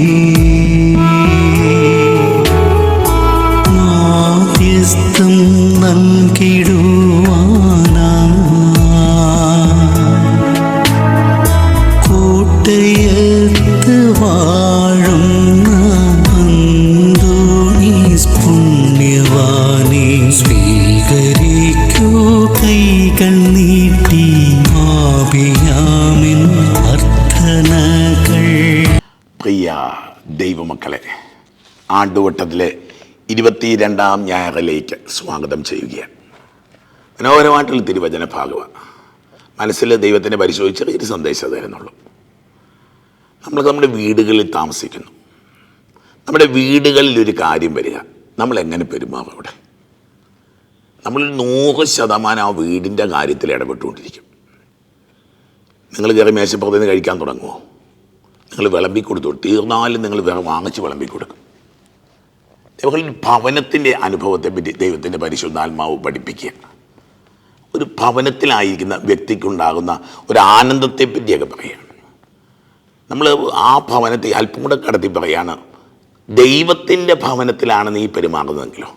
need. ദൈവമക്കളെ ആണ്ടുവട്ടത്തിലെ ഇരുപത്തിരണ്ടാം ഞായറിലേക്ക് സ്വാഗതം ചെയ്യുകയാണ്. മനോഹരമായിട്ടുള്ള തിരുവചന ഭാഗവ മനസ്സിൽ ദൈവത്തിനെ പരിശോധിച്ച ഒരു സന്ദേശം തരുന്നുള്ളൂ. നമ്മൾ നമ്മുടെ വീടുകളിൽ താമസിക്കുന്നു. നമ്മുടെ വീടുകളിൽ ഒരു കാര്യം വരിക. നമ്മൾ എങ്ങനെ പെരുമാറും അവിടെ? നമ്മൾ നൂറ് ശതമാനം ആ വീടിന്റെ കാര്യത്തിൽ ഇടപെട്ടുകൊണ്ടിരിക്കും. നിങ്ങൾ കയറി മേശപ്പുറത്ത് നിന്ന് കഴിക്കാൻ തുടങ്ങുമോ? നിങ്ങൾ വിളമ്പി കൊടുത്തു തീർന്നാലും നിങ്ങൾ വേറെ വാങ്ങിച്ച് വിളമ്പി കൊടുക്കും. ദൈവങ്ങളിൽ ഭവനത്തിന്റെ അനുഭവത്തെ പറ്റി ദൈവത്തിന്റെ പരിശുദ്ധാത്മാവ് പഠിപ്പിക്കുക. ഒരു ഭവനത്തിലായിരിക്കുന്ന വ്യക്തിക്കുണ്ടാകുന്ന ഒരു ആനന്ദത്തെ പറ്റിയൊക്കെ പറയുകയാണ്. നമ്മൾ ആ ഭവനത്തെ അല്പം കൂടെ കടത്തി പറയാണ് ദൈവത്തിന്റെ ഭവനത്തിലാണ് നീ പെരുമാറുന്നതെങ്കിലോ?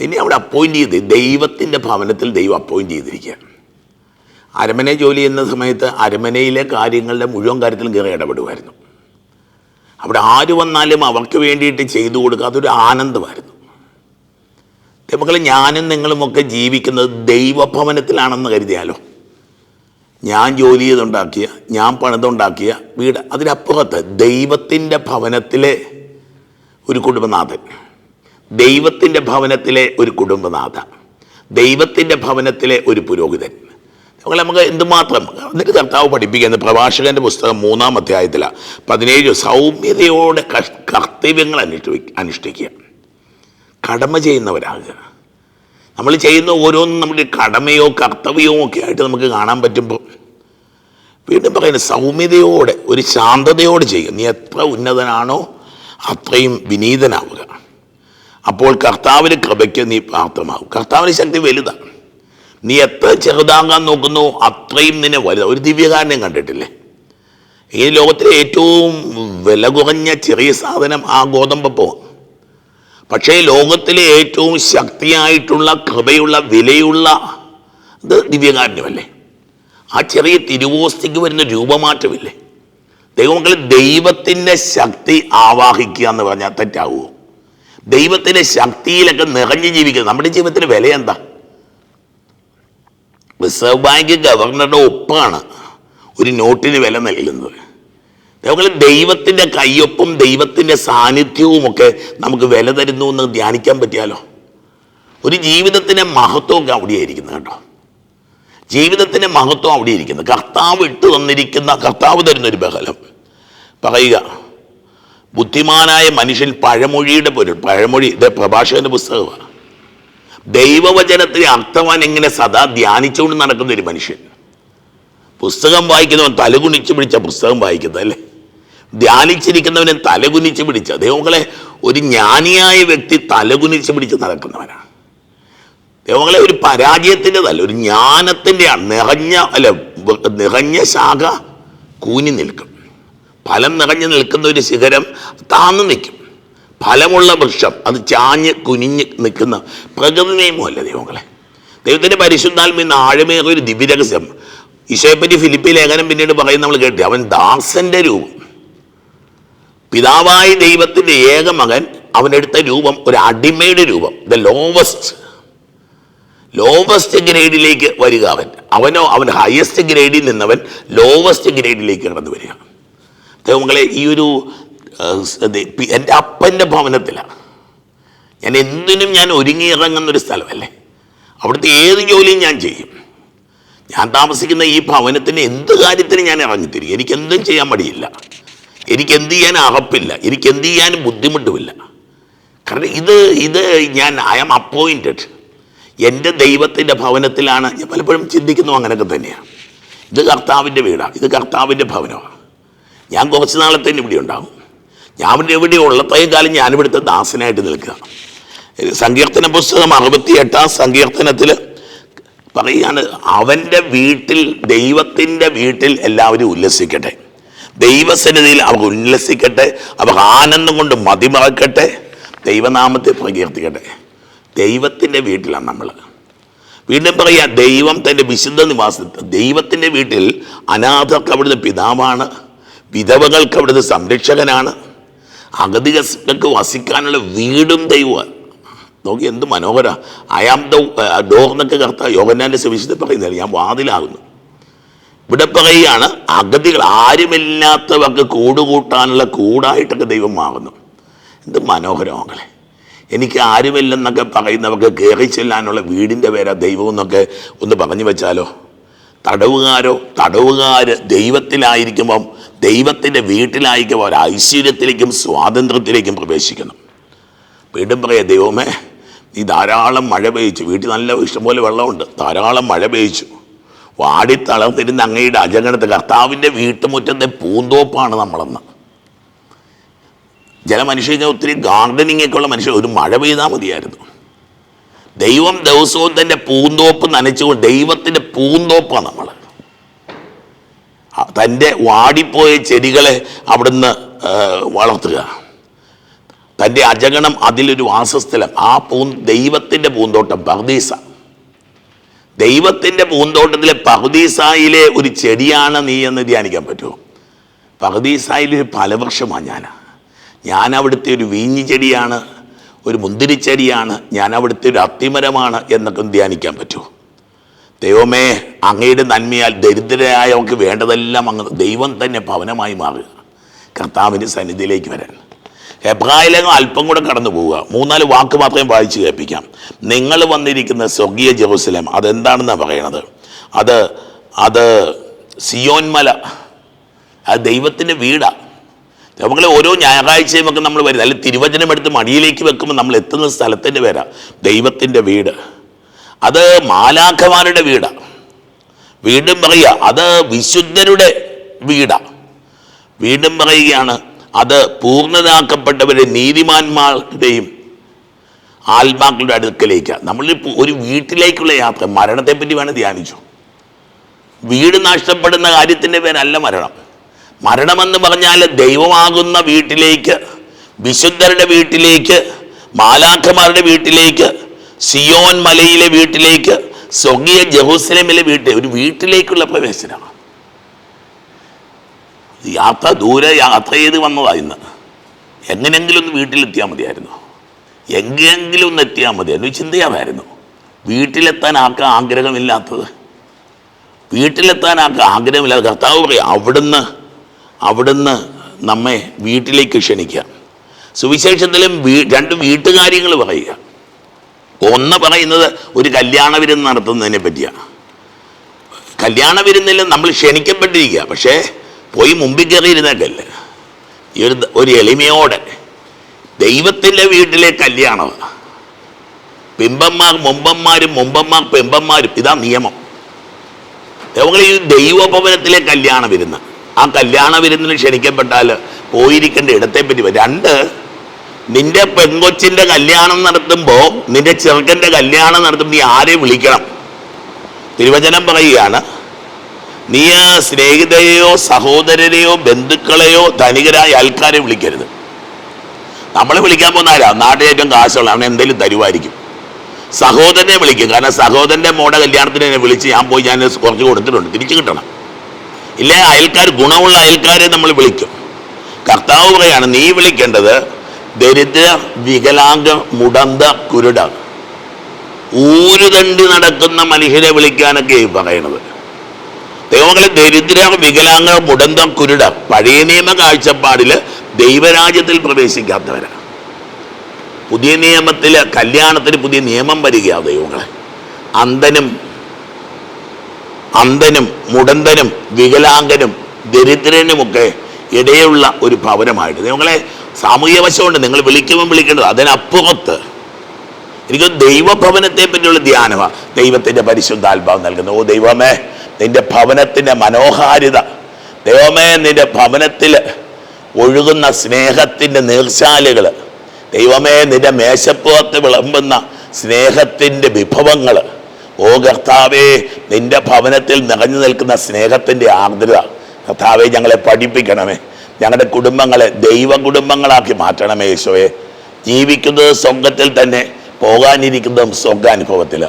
നിന്നെ അവിടെ അപ്പോയിന്റ് ചെയ്ത് ദൈവത്തിന്റെ ഭവനത്തിൽ ദൈവം അപ്പോയിന്റ് ചെയ്തിരിക്കുകയാണ്. അരമന ജോലി ചെയ്യുന്ന സമയത്ത് അരമനയിലെ കാര്യങ്ങളുടെ മുഴുവൻ കാര്യത്തിലും കയറി ഇടപെടുമായിരുന്നു. അവിടെ ആര് വന്നാലും അവർക്ക് വേണ്ടിയിട്ട് ചെയ്തു കൊടുക്കുക അതൊരു ആനന്ദമായിരുന്നു. മക്കളെ ഞാനും നിങ്ങളുമൊക്കെ ജീവിക്കുന്നത് ദൈവഭവനത്തിലാണെന്ന് കരുതിയാലോ? ഞാൻ ജോലി ചെയ്തുണ്ടാക്കിയ ഞാൻ പണിതുണ്ടാക്കിയ വീട് അതിനപ്പുറത്ത് ദൈവത്തിന്റെ ഭവനത്തിലെ ഒരു കുടുംബനാഥൻ. ദൈവത്തിന്റെ ഭവനത്തിലെ ഒരു കുടുംബനാഥ. ദൈവത്തിന്റെ ഭവനത്തിലെ ഒരു പുരോഹിതൻ. നമ്മൾ നമുക്ക് എന്തുമാത്രം എന്നിട്ട് കർത്താവ് പഠിപ്പിക്കുന്ന പ്രഭാഷകന്റെ പുസ്തകം മൂന്നാം അധ്യായത്തിലാണ് പതിനേഴ് സൗമ്യതയോടെ കർത്തവ്യങ്ങൾ അനുഷ്ഠി അനുഷ്ഠിക്കുക. കടമ ചെയ്യുന്നവരാകുക. നമ്മൾ ചെയ്യുന്ന ഓരോന്നും നമ്മുടെ കടമയോ കർത്തവ്യമോ ഒക്കെ ആയിട്ട് നമുക്ക് കാണാൻ പറ്റുമ്പോൾ വീണ്ടും പറയുന്നത് സൗമ്യതയോടെ ഒരു ശാന്തതയോടെ ചെയ്യുക. നീ എത്ര ഉന്നതനാണോ അത്രയും വിനീതനാവുക. അപ്പോൾ കർത്താവിന് കൃപയ്ക്ക് നീ പ്രാപ്തമാകും. കർത്താവിന് ശക്തി വലുതാണ്. നീ എത്ര ചെറുതാകാൻ നോക്കുന്നു അത്രയും നിന്നെ വലുതാണ് ഒരു ദിവ്യകാരനെ കണ്ടിട്ടില്ലേ? ഈ ലോകത്തിലെ ഏറ്റവും വില കുറഞ്ഞ ചെറിയ സാധനം ആ ഗോതമ്പപ്പോ പക്ഷേ ലോകത്തിലെ ഏറ്റവും ശക്തിയായിട്ടുള്ള കൃപയുള്ള വിലയുള്ള ഇത് ദിവ്യകാരനുമല്ലേ ആ ചെറിയ തിരുവോസ്തിക്ക് വരുന്ന രൂപമാറ്റമില്ലേ? ദൈവമക്കളെ ദൈവത്തിന്റെ ശക്തി ആവാഹിക്കുക എന്ന് പറഞ്ഞാൽ തെറ്റാവുമോ ദൈവത്തിന്റെ ശക്തിയിലൊക്കെ നിറഞ്ഞു ജീവിക്കുന്നത് നമ്മുടെ ജീവിതത്തിന് വില എന്താ റിസർവ് ബാങ്ക് ഗവർണറുടെ ഒപ്പാണ് ഒരു നോട്ടിന് വില നൽകുന്നത്. നമുക്ക് ദൈവത്തിന്റെ കയ്യൊപ്പും ദൈവത്തിന്റെ സാന്നിധ്യവും ഒക്കെ നമുക്ക് വില തരുന്നു എന്ന് ധ്യാനിക്കാൻ പറ്റിയാലോ? ഒരു ജീവിതത്തിന്റെ മഹത്വമൊക്കെ അവിടെയായിരിക്കുന്നത് കേട്ടോ. ജീവിതത്തിന്റെ മഹത്വം അവിടെ ഇരിക്കുന്നത് കർത്താവ് ഇട്ട് തന്നിരിക്കുന്ന കർത്താവ് തരുന്ന ഒരു ബഹലം പറയുക ബുദ്ധിമാനായ മനുഷ്യൻ പഴമൊഴിയുടെ പൊരുൾ പഴമൊഴി ഇത് പ്രഭാഷകന്റെ പുസ്തകമാണ്. ദൈവവചനത്തിന് അർത്ഥവാൻ ഇങ്ങനെ സദാ ധ്യാനിച്ചുകൊണ്ട് നടക്കുന്ന ഒരു മനുഷ്യൻ? പുസ്തകം വായിക്കുന്നവൻ തലകുനിച്ച് പിടിച്ച പുസ്തകം വായിക്കുന്നത് അല്ലേ? ധ്യാനിച്ചിരിക്കുന്നവനെ തലകുനിച്ച് പിടിച്ച ദൈവങ്ങളെ ഒരു ജ്ഞാനിയായ വ്യക്തി തലകുനിച്ച് പിടിച്ച് നടക്കുന്നവനാണ്. ദൈവങ്ങളെ ഒരു പരാജയത്തിന്റെതല്ല ഒരു ജ്ഞാനത്തിന്റെയാണ് നിറഞ്ഞ അല്ല നിറഞ്ഞ ശാഖ കൂനി നിൽക്കും. ഫലം നിറഞ്ഞു നിൽക്കുന്ന ഒരു ശിഖരം താന്നു നിൽക്കും. ഫലമുള്ള വൃക്ഷം അത് ചാഞ്ഞ് കുനിഞ്ഞ് നിൽക്കുന്ന പ്രകൃതി നിയമമല്ല ദൈവങ്ങളെ. ദൈവത്തിന്റെ പരിശുദ്ധാത്മ ആഴമേറെ ഒരു ദിവ്യരഹസ്യം. ഈശോയെപ്പറ്റി ഫിലിപ്പി ലേഖനം പിന്നീട് പറയുന്ന നമ്മൾ കേട്ടി അവൻ ദാസന്റെ രൂപം. പിതാവായ ദൈവത്തിന്റെ ഏക മകൻ അവനെടുത്ത രൂപം ഒരു അടിമയുടെ രൂപം. ദ ലോവസ്റ്റ് ലോവസ്റ്റ് ഗ്രേഡിലേക്ക് വരിക അവൻ. അവനോ അവൻ ഹയസ്റ്റ് ഗ്രേഡിൽ നിന്നവൻ ലോവസ്റ്റ് ഗ്രേഡിലേക്ക് കടന്നു വരിക ദൈവങ്ങളെ ഈ ഒരു എന്റെ അപ്പന്റെ ഭവനത്തിലാണ്. ഞാൻ എന്തിനും ഞാൻ ഒരുങ്ങി ഇറങ്ങുന്ന ഒരു സ്ഥലമല്ലേ? അവിടുത്തെ ഏത് ജോലിയും ഞാൻ ചെയ്യും. ഞാൻ താമസിക്കുന്ന ഈ ഭവനത്തിന് എന്ത് കാര്യത്തിന് ഞാൻ ഇറങ്ങിത്തിരിക്കും എനിക്ക് എന്തും ചെയ്യാൻ മടിയില്ല. എനിക്ക് എന്ത് ചെയ്യാൻ അറപ്പില്ല. എനിക്ക് എന്ത് ചെയ്യാനും ബുദ്ധിമുട്ടുമില്ല. കാരണം ഇത് ഇത് ഞാൻ ഐ ആം അപ്പോയിന്റഡ് എന്റെ ദൈവത്തിന്റെ ഭവനത്തിലാണ്. ഞാൻ പലപ്പോഴും ചിന്തിക്കുന്നു അങ്ങനെയൊക്കെ തന്നെയാണ്. ഇത് കർത്താവിന്റെ വീടാണ്. ഇത് കർത്താവിന്റെ ഭവനമാണ്. ഞാൻ കുറച്ച് നാളത്തേന് ഇവിടെ ഉണ്ടാകും. ഞാൻ എവിടെ ഉള്ളത്രയും കാലം ഞാൻ ഇവിടുത്തെ ദാസനായിട്ട് നിൽക്കുക. സങ്കീർത്തന പുസ്തകം അറുപത്തി എട്ടാം സങ്കീർത്തനത്തിൽ പറയുകയാണ് അവന്റെ വീട്ടിൽ ദൈവത്തിന്റെ വീട്ടിൽ എല്ലാവരും ഉല്ലസിക്കട്ടെ. ദൈവസന്നിധിയിൽ അവർ ഉല്ലസിക്കട്ടെ അവർ ആനന്ദം കൊണ്ട് മതിമറക്കട്ടെ ദൈവനാമത്തെ പ്രകീർത്തിക്കട്ടെ. ദൈവത്തിന്റെ വീട്ടിലാണ് നമ്മൾ. വീണ്ടും പറയുക ദൈവം തന്റെ വിശുദ്ധ നിവാസത്തിൽ ദൈവത്തിന്റെ വീട്ടിൽ അനാഥർക്ക് അവിടുന്ന് പിതാവാണ് വിധവകൾക്ക് അവിടുന്ന് സംരക്ഷകനാണ് അഗതികൾക്ക് വസിക്കാനുള്ള വീടും ദൈവമാണ് നോക്കി എന്ത് മനോഹര. ആം ദ ഡോർ എന്നൊക്കെ കർത്ത യോഗനാന്റെ സുവിശേഷത്തിൽ പറയുന്നത് ഞാൻ വാതിലാകുന്നു. ഇവിടെ പറയുകയാണ് അഗതികൾ ആരുമില്ലാത്തവർക്ക് കൂടുകൂട്ടാനുള്ള കൂടായിട്ടൊക്കെ ദൈവം മാറുന്നു എന്ത് മനോഹരമകളെ എനിക്ക് ആരുമില്ലെന്നൊക്കെ പറയുന്നവർക്ക് കയറി ചെല്ലാനുള്ള വീടിന്റെ പേരാ ദൈവം എന്നൊക്കെ ഒന്ന് പറഞ്ഞു വെച്ചാലോ? തടവുകാരോ തടവുകാർ ദൈവത്തിലായിരിക്കുമ്പം ദൈവത്തിന്റെ വീട്ടിലായിരിക്കും അവർ ഐശ്വര്യത്തിലേക്കും സ്വാതന്ത്ര്യത്തിലേക്കും പ്രവേശിക്കുന്നു വീണ്ടും പറയാം ദൈവമേ നീ ധാരാളം മഴ പെയ്ച്ചു വീട്ടിൽ നല്ല ഇഷ്ടംപോലെ വെള്ളമുണ്ട്. ധാരാളം മഴ പെയ്ച്ചു വാടി തളർന്നിരുന്ന അങ്ങയുടെ അജഗണത്തെ കർത്താവിന്റെ വീട്ടുമുറ്റത്തെ പൂന്തോപ്പാണ് നമ്മളെന്ന്. ചില മനുഷ്യർക്ക് ഒത്തിരി ഗാർഡനിങ് ഒക്കെ ഉള്ള മനുഷ്യർ ഒരു മഴ പെയ്താൽ മതിയായിരുന്നു. ദൈവം ദിവസവും തന്നെ പൂന്തോപ്പ് നനച്ചുകൊണ്ട് ദൈവത്തിന്റെ പൂന്തോപ്പാണ് നമ്മൾ തന്റെ വാടിപ്പോയ ചെടികളെ അവിടുന്ന് വളർത്തുക. തന്റെ അജഗണം അതിലൊരു വാസസ്ഥലം. ആ പൂ ദൈവത്തിന്റെ പൂന്തോട്ടം പർദീസ ദൈവത്തിന്റെ പൂന്തോട്ടത്തിലെ പർദീസായിലെ ഒരു ചെടിയാണ് നീ എന്ന് ധ്യാനിക്കാൻ പറ്റുമോ? പർദീസായിലെ ഒരു ഫലവൃക്ഷമാണ് ഞാൻ ഞാൻ അവിടുത്തെ ഒരു വീഞ്ഞി ചെടിയാണ് ഒരു മുന്തിരിച്ചെടിയാണ് ഞാൻ അവിടുത്തെ ഒരു അത്തിമരമാണ് എന്നൊക്കെ ധ്യാനിക്കാൻ പറ്റുമോ? ദൈവമേ അങ്ങയുടെ നന്മയാൽ ദരിദ്രരായവർക്ക് വേണ്ടതെല്ലാം അങ്ങ് ദൈവം തന്നെ ഭവനമായി മാറുക. കർത്താവിന്റെ സന്നിധിയിലേക്ക് വരാൻ. എബ്രാഹിലേഖം അല്പം കൂടെ കടന്നു പോവുക. മൂന്നാൽ വാക്ക് മാത്രമേ വായിച്ചു കേൾപ്പിക്കാം. നിങ്ങൾ വന്നിരിക്കുന്ന സ്വർഗീയ ജെറൂസലേം അതെന്താണെന്നാണ് പറയണത്? അത് അത് സിയോൻമല അത് ദൈവത്തിന്റെ വീടാണ് നമ്മളെ ഓരോ ഞായറാഴ്ചയും ഒക്കെ നമ്മൾ വരുന്നത്. അല്ലെങ്കിൽ തിരുവചനം എടുത്ത് മടിയിലേക്ക് വെക്കുമ്പോൾ നമ്മൾ എത്തുന്ന സ്ഥലത്തിന്റെ പേരാണ് ദൈവത്തിന്റെ വീട്. അത് മാലാഖമാരുടെ വീടാണ് വീണ്ടും പറയുക അത് വിശുദ്ധരുടെ വീടാണ് വീണ്ടും പറയുകയാണ് അത് പൂർണതാക്കപ്പെട്ടവരെ നീതിമാന്മാരുടെയും ആത്മാക്കളുടെ അടുക്കലേക്ക്. നമ്മൾ ഒരു വീട്ടിലേക്കുള്ള യാത്ര മരണത്തെപ്പറ്റി വേണം ധ്യാനിച്ചു. വീട് നഷ്ടപ്പെടുന്ന കാര്യത്തിന്റെ പേരല്ല മരണം. മരണമെന്ന് പറഞ്ഞാൽ ദൈവമാകുന്ന വീട്ടിലേക്ക് വിശുദ്ധരുടെ വീട്ടിലേക്ക് മാലാഖമാരുടെ വീട്ടിലേക്ക് സിയോൻ മലയിലെ വീട്ടിലേക്ക് സ്വർഗീയ ജെറൂസലേമിലെ വീട്ടിൽ ഒരു വീട്ടിലേക്കുള്ള പ്രവേശനമാണ്. യാത്ര ദൂരെ യാത്ര ചെയ്ത് വന്നതാണ് ഇന്ന്. എങ്ങനെയെങ്കിലും ഒന്ന് വീട്ടിലെത്തിയാൽ മതിയായിരുന്നു. എങ്ങനെയെങ്കിലും ഒന്ന് എത്തിയാൽ മതിയായിരുന്നു ചിന്തയാമായിരുന്നു വീട്ടിലെത്താൻ ആർക്കും ആഗ്രഹമില്ലാത്തത്? വീട്ടിലെത്താൻ ആർക്കും ആഗ്രഹമില്ലാത്ത കർത്താവ് പറയും അവിടുന്ന് അവിടുന്ന് നമ്മെ വീട്ടിലേക്ക് ക്ഷണിക്കുക. സുവിശേഷത്തിലും വീ രണ്ട് വീട്ടുകാര്യങ്ങൾ പറയുക. ഒന്ന് പറയുന്നത് ഒരു കല്യാണ വിരുന്ന് നടത്തുന്നതിനെ പറ്റിയാണ് കല്യാണ വിരുന്നിൽ നമ്മൾ ക്ഷണിക്കപ്പെട്ടിരിക്കുക. പക്ഷേ പോയി മുമ്പിൽ കയറിയിരുന്നേക്കല്ല? ഈ ഒരു ഒരു എളിമയോടെ ദൈവത്തിന്റെ വീട്ടിലെ കല്യാണമാണ് പിമ്പന്മാർ മുമ്പന്മാരും മുമ്പന്മാർ പിമ്പന്മാരും ഇതാ നിയമം. നമ്മൾ ഈ ദൈവഭവനത്തിലെ കല്യാണ വിരുന്ന്. ആ കല്യാണ വിരുന്നിന് ക്ഷണിക്കപ്പെട്ടാൽ പോയിരിക്കേണ്ട ഇടത്തെ പറ്റി രണ്ട് നിന്റെ പെങ്കൊച്ചിന്റെ കല്യാണം നടത്തുമ്പോൾ നിന്റെ ചെറുക്കന്റെ കല്യാണം നടത്തുമ്പോൾ നീ ആരെ വിളിക്കണം? തിരുവചനം പറയുകയാണ് നീ സ്നേഹിതരെയോ സഹോദരരെയോ ബന്ധുക്കളെയോ ധനികരായ ആൾക്കാരെ വിളിക്കരുത്. നമ്മൾ വിളിക്കാൻ പോകുന്ന ആരാ? നാട്ടിൽ ഏറ്റവും കാശുള്ള അവൻ എന്തെങ്കിലും തരുമായിരിക്കും സഹോദരനെ വിളിക്കും. കാരണം സഹോദരന്റെ മോടെ കല്യാണത്തിന് എന്നെ വിളിച്ച് ഞാൻ പോയി ഞാൻ കുറച്ച് കൊടുത്തിട്ടുണ്ട്. തിരിച്ചു കിട്ടണം. ഇല്ലേ? അയൽക്കാർ ഗുണമുള്ള അയൽക്കാരെ നമ്മൾ വിളിക്കും. കർത്താവ് പറയാണ് നീ വിളിക്കേണ്ടത് ദരിദ്ര വികലാംഗ മുടന്ത കുരുട. ഊരുതണ്ടി നടക്കുന്ന മനുഷ്യരെ വിളിക്കാനൊക്കെ ഈ പറയണത് ദൈവങ്ങളെ ദരിദ്ര വികലാംഗ മുടന്ത കുരുട പഴയ നിയമ കാഴ്ചപ്പാടിൽ ദൈവരാജ്യത്തിൽ പ്രവേശിക്കാത്തവരാണ് പുതിയ നിയമത്തിൽ കല്യാണത്തിന് പുതിയ നിയമം വരികയാണ് ദൈവങ്ങളെ. അന്ധനും അന്ധനും മുടന്തനും വികലാംഗനും ദരിദ്രനുമൊക്കെ ഇടയുള്ള ഒരു ഭവനമായിട്ട്. നിങ്ങളെ സാമൂഹ്യ വശമുണ്ട്. നിങ്ങൾ വിളിക്കുമ്പോൾ വിളിക്കേണ്ടത് അതിനപ്പുറത്ത്. എനിക്ക് ദൈവഭവനത്തെ പറ്റിയുള്ള ധ്യാനമാണ് ദൈവത്തിന്റെ പരിശുദ്ധാത്മാവ് നൽകുന്നത് ഓ ദൈവമേ നിന്റെ ഭവനത്തിന്റെ മനോഹാരിത. ദൈവമേ നിന്റെ ഭവനത്തിൽ ഒഴുകുന്ന സ്നേഹത്തിന്റെ നീർച്ചാലുകൾ ദൈവമേ നിന്റെ മേശപ്പുറത്ത് വിളമ്പുന്ന സ്നേഹത്തിന്റെ വിഭവങ്ങൾ ഓ കർത്താവേ നിന്റെ ഭവനത്തിൽ നിറഞ്ഞു നിൽക്കുന്ന സ്നേഹത്തിന്റെ ആർദ്രത. കർത്താവെ ഞങ്ങളെ പഠിപ്പിക്കണമേ. ഞങ്ങളുടെ കുടുംബങ്ങളെ ദൈവ കുടുംബങ്ങളാക്കി മാറ്റണമേ യേശോയെ ജീവിക്കുന്നത് സ്വർഗത്തിൽ തന്നെ പോകാനിരിക്കുന്നതും സ്വർഗാനുഭവത്തിൽ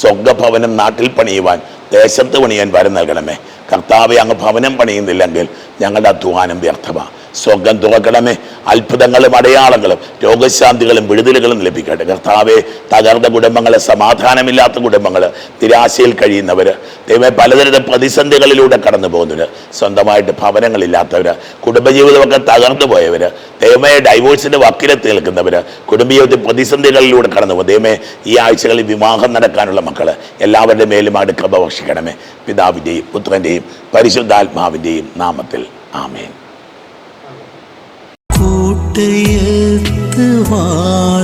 സ്വർഗഭവനം നാട്ടിൽ പണിയുവാൻ ദേശത്ത് പണിയാൻ വരം നൽകണമേ. കർത്താവെ അങ്ങ് ഭവനം പണിയുന്നില്ലെങ്കിൽ ഞങ്ങളുടെ അധ്വാനം വ്യർത്ഥമാണ് സ്വർഗം തുറക്കണമേ. അത്ഭുതങ്ങളും അടയാളങ്ങളും രോഗശാന്തികളും വിടുതലുകളും ലഭിക്കട്ടെ. കർത്താവെ തകർന്ന കുടുംബങ്ങൾ സമാധാനമില്ലാത്ത കുടുംബങ്ങൾ നിരാശയിൽ കഴിയുന്നവർ ദൈവം പലതരം പ്രതിസന്ധികളിലൂടെ കടന്നു പോകുന്നവർ സ്വന്തമായിട്ട് ഭവനങ്ങളില്ലാത്തവർ കുടുംബജീവിതമൊക്കെ തകർന്നു പോയവർ ദൈവമേ ഡൈവോഴ്സിന്റെ വക്കിലെത്തി നിൽക്കുന്നവർ കുടുംബജീവിതത്തിൽ പ്രതിസന്ധികളിലൂടെ കടന്നു പോകും ദൈവമേ ഈ ആഴ്ചകളിൽ വിവാഹം നടക്കാനുള്ള മക്കൾ എല്ലാവരുടെ മേലും അടുക്ക ഭക്ഷിക്കണമേ. പിതാവിന്റെയും പുത്രന്റെയും പരിശുദ്ധാത്മാവിന്റെയും നാമത്തിൽ. ആമേൻ. கோட்டை ஏத்துவார்